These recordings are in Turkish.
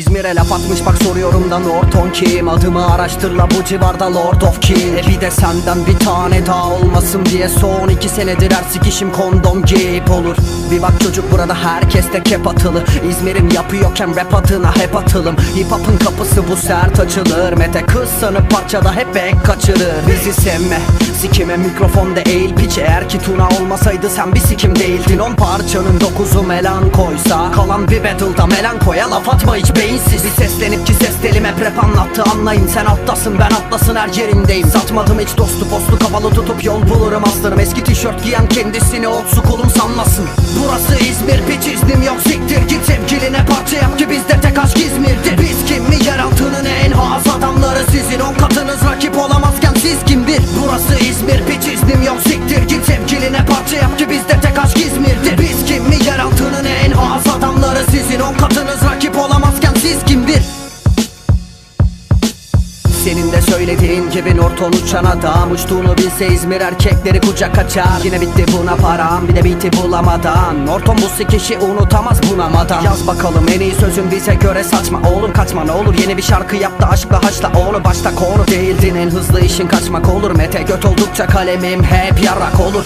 İzmir'e laf atmış bak soruyorum da Norton kim? Adımı araştırla bu civarda Lord of King. E bir de senden bir tane daha olmasın diye Son iki senedir her sikişim kondom giyip olur. Bir bak çocuk burada herkes de kep atılı. İzmir'im yapıyorken rap adına hep atılım. Hip hop'un kapısı bu sert açılır. Mete kız sanıp parçada hep ek kaçırır. Bizi sevme Sikime mikrofonda eğil piç. Eğer ki Tuna olmasaydı sen bir sikim değildin. On parçanın dokuzu melan koysa Kalan bir battle'da melankoya laf atma hiç beyinsiz Bir seslenip ki ses telim hep rap anlattı. Anlayın Sen atlasın ben atlasın her yerindeyim. Satmadım hiç dostu postu kafalı tutup yol bulurum aslanım Eski tişört giyen kendisini old school'um sanmasın. Burası İzmir piç iznim yok siktir git sevgiline parça yap ki de söylediğin gibi Norton uçan adam Uçtuğunu bilse İzmir erkekleri kucak açar. Yine bitti buna param bir de biti bulamadan. Norton bu sikişi unutamaz bunamadan Yaz bakalım en iyi sözün bize göre saçma. Oğlum kaçma ne olur yeni bir şarkı yap da aşkla haşla. Onu başta konu değildin en hızlı işin kaçmak olur. Mete göt oldukça kalemim hep yarrak olur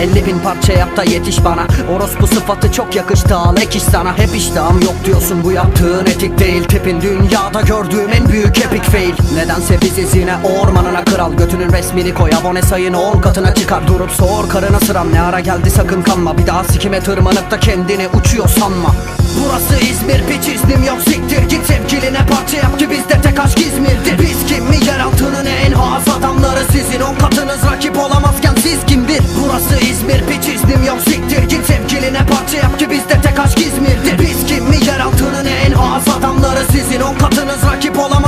50 bin parça yap da yetiş bana. Orospu sıfatı çok yakıştı al ek iş sana. Hep iştahım yok diyorsun bu yaptığın etik değil. Tipin dünyada gördüğüm en büyük epic fail. Nedense biziz yine ormanına kral Götünün resmini koy abone sayını 10 katına çıkar. Durup sor karına sıram. Ne ara geldi sakın kanma. Bir daha sikime tırmanıp da kendini uçuyor sanma. Burası İzmir piç iznim Yalnız rakip olan